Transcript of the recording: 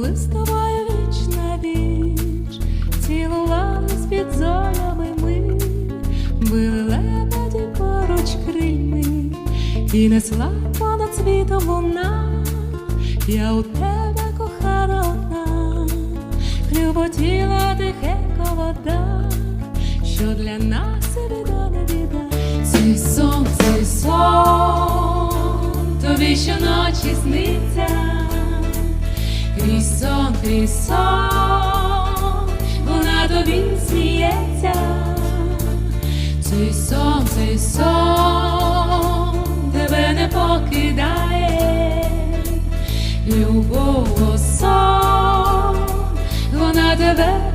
Були з тобою віч на віч, цілували під зорями ми, били лебеді поруч крильми, і несла понад світом вона, я у тебе кохана одна, хлюботіла тихенько вода, що для нас і віда не біда. Цей сон, цей сон, тобі щоночі сниться крізь сон, крізь сон, вона тобі сміється. Цей сон, цей сон тебе не покидає, любов сон, вона тебе